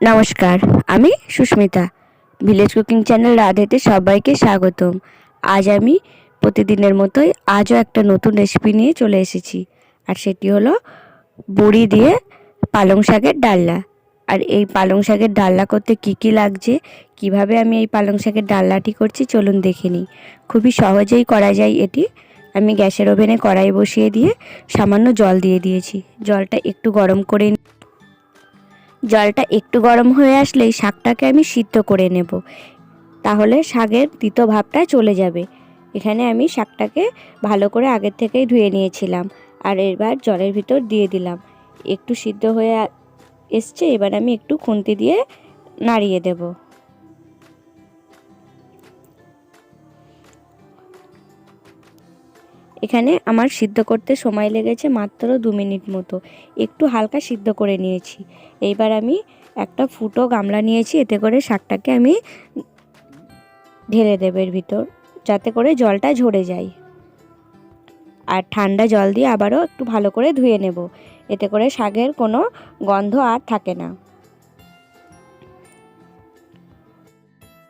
নমস্কার, আমি Susmita. Village cooking channel রাধেতে সবাইকে স্বাগতম। আজ আমি প্রতিদিনের মতোই আজও একটা নতুন রেসিপি নিয়ে চলে এসেছি, আর সেটি হলো বড়ি দিয়ে পালং শাকের ডালনা। আর এই পালং শাকের ডালনা করতে কি কি লাগছে, কীভাবে আমি এই পালং শাকের ডালনাটি করছি চলুন দেখে নিই। খুবই সহজেই করা যায় এটি। আমি গ্যাসের ওভেনে কড়াই বসিয়ে দিয়ে সামান্য জল দিয়ে দিয়েছি। জলটা একটু গরম করে জলটা একটু গরম হয়ে আসলেই শাকটাকে আমি সিদ্ধ করে নেব। তাহলে শাকের তিতো ভাবটা চলে যাবে। এখানে আমি শাকটাকে ভালো করে আগের থেকেই ধুয়ে নিয়েছিলাম আর এবার জলের ভিতর দিয়ে দিলাম। একটু সিদ্ধ হয়ে এসছে, এবার আমি একটু খুন্তি দিয়ে নাড়িয়ে দেব। এখানে আমার সিদ্ধ করতে সময় লেগেছে মাত্র দু মিনিট মতো। একটু হালকা সিদ্ধ করে নিয়েছি। এইবার আমি একটা ফুটো গামলা নিয়েছি, এতে করে শাকটাকে আমি ঢেলে দেবো এর ভিতর, যাতে করে জলটা ঝরে যায়। আর ঠান্ডা জল দিয়ে আবারও একটু ভালো করে ধুয়ে নেব। এতে করে শাকের কোনো গন্ধ আর থাকে না।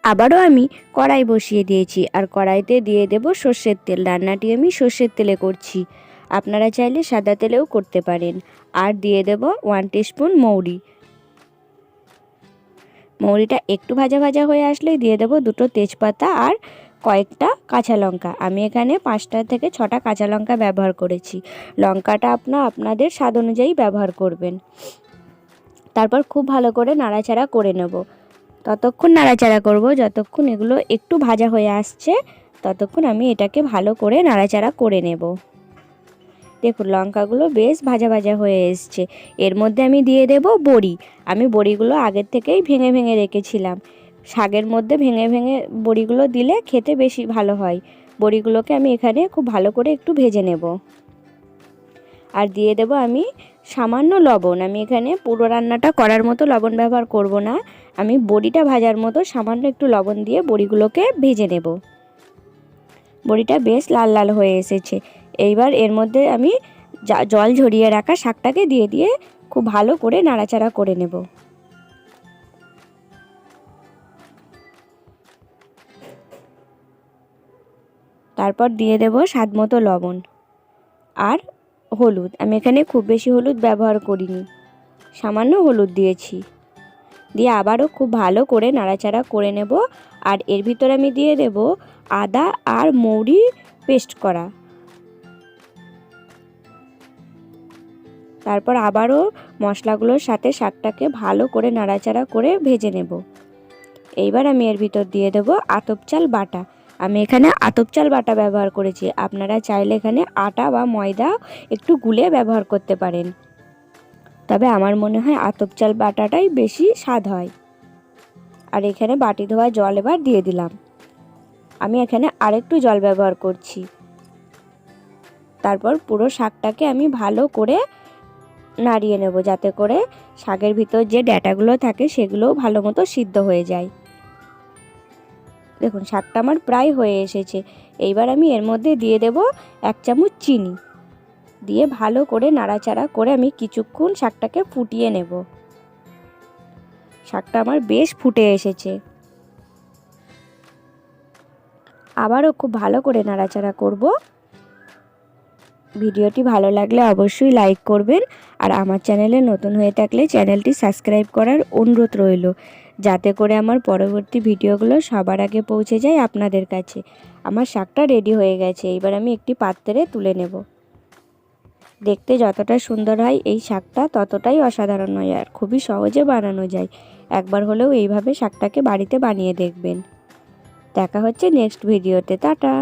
আবারও আমি কড়াই বসিয়ে দিয়েছি আর কড়াইতে দিয়ে দেব সর্ষের তেল। রান্নাটি আমি সর্ষের তেলে করছি। আপনারা চাইলে সাদা তেলেও করতে পারেন। আর দিয়ে দেব ওয়ান টিস্পুন মৌরি। মৌরিটা একটু ভাজা ভাজা হয়ে আসলে দিয়ে দেব দুটো তেজপাতা আর কয়েকটা কাঁচা লঙ্কা। আমি এখানে পাঁচটা থেকে ছটা কাঁচা লঙ্কা ব্যবহার করেছি। লঙ্কাটা আপনার আপনাদের স্বাদ অনুযায়ী ব্যবহার করবেন। তারপর খুব ভালো করে নাড়াচাড়া করে নেব। ততক্ষণ নাড়াচাড়া করব। যতক্ষণ এগুলো একটু ভাজা হয়ে আসছে, ততক্ষণ আমি এটাকে ভালো করে নাড়াচাড়া করে নেব। দেখুন, লঙ্কাগুলো বেশ ভাজা ভাজা হয়ে এসছে। এর মধ্যে আমি দিয়ে দেব বড়ি। আমি বড়িগুলো আগের থেকেই ভেঙে ভেঙে রেখেছিলাম। শাকের মধ্যে ভেঙে ভেঙে বড়িগুলো দিলে খেতে বেশি ভালো হয়। বড়িগুলোকে আমি এখানে খুব ভালো করে একটু ভেজে নেব। আর দিয়ে দেব আমি সামান্য লবণ। আমি এখানে পুরো রান্নাটা করার মতো লবণ ব্যবহার করব না। আমি বড়িটা ভাজার মতো সামান্য একটু লবণ দিয়ে বড়িগুলোকে ভেজে নেব। বড়িটা বেশ লাল লাল হয়ে এসেছে। এইবার এর মধ্যে আমি জল ঝরিয়ে রাখা শাকটাকে দিয়ে দিয়ে খুব ভালো করে নাড়াচাড়া করে নেব। তারপর দিয়ে দেব স্বাদ মতো লবণ। আর হলুদ। আমি এখানে খুব বেশি হলুদ ব্যবহার করিনি। সামান্য হলুদ দিয়েছি। দিয়ে আবারও খুব ভালো করে নাড়াচাড়া করে নেব আর এর ভিতরে আমি দিয়ে দেব আদা আর মৌরি পেস্ট করা। তারপর আবারও মশলাগুলোর সাথে শাকটাকে ভালো করে নাড়াচাড়া করে ভেজে নেব। এইবার আমি এর ভিতর দিয়ে দেব আতপ চাল বাটা। আমি এখানে আতপ চাল বাটা ব্যবহার করেছি। আপনারা চাইলে এখানে আটা বা ময়দা একটু গুলে ব্যবহার করতে পারেন। তবে আমার মনে হয় আতপ চাল বাটাটাই বেশি স্বাদ হয়। আর এখানে বাটি ধোয়া জল এবার দিয়ে দিলাম। আমি এখানে আরেকটু জল ব্যবহার করছি। তারপর পুরো শাকটাকে আমি ভালো করে নাড়িয়ে নেব যাতে করে শাকের ভিতর যে ড্যাটাগুলো থাকে সেগুলোও ভালো মতো সিদ্ধ হয়ে যায়। দেখুন শাকটা আমার প্রায় হয়ে এসেছে। এইবার আমি এর মধ্যে দিয়ে দেব এক চামচ চিনি। দিয়ে ভালো করে নাড়াচাড়া করে আমি কিছুক্ষণ শাকটাকে ফুটিয়ে নেব। শাকটা আমার বেশ ফুটে এসেছে। আবারও খুব ভালো করে নাড়াচাড়া করব। ভিডিওটি ভালো লাগলে অবশ্যই লাইক করবেন আর আমার চ্যানেলে নতুন হয়ে থাকলে চ্যানেলটি সাবস্ক্রাইব করার অনুরোধ রইল, যাতে করে আমার পরবর্তী ভিডিওগুলো সবার আগে পৌঁছে যায় আপনাদের কাছে। আমার শাকটা রেডি হয়ে গেছে, এবার আমি একটি পাত্রে তুলে নেব। দেখতে যতটা সুন্দর হয় এই শাকটা, ততটাই অসাধারণ হয় আর খুবই সহজে বানানো যায়। একবার হলেও এইভাবে শাকটাকে বাড়িতে বানিয়ে দেখবেন। দেখা হচ্ছে নেক্সট ভিডিওতে, টাটা!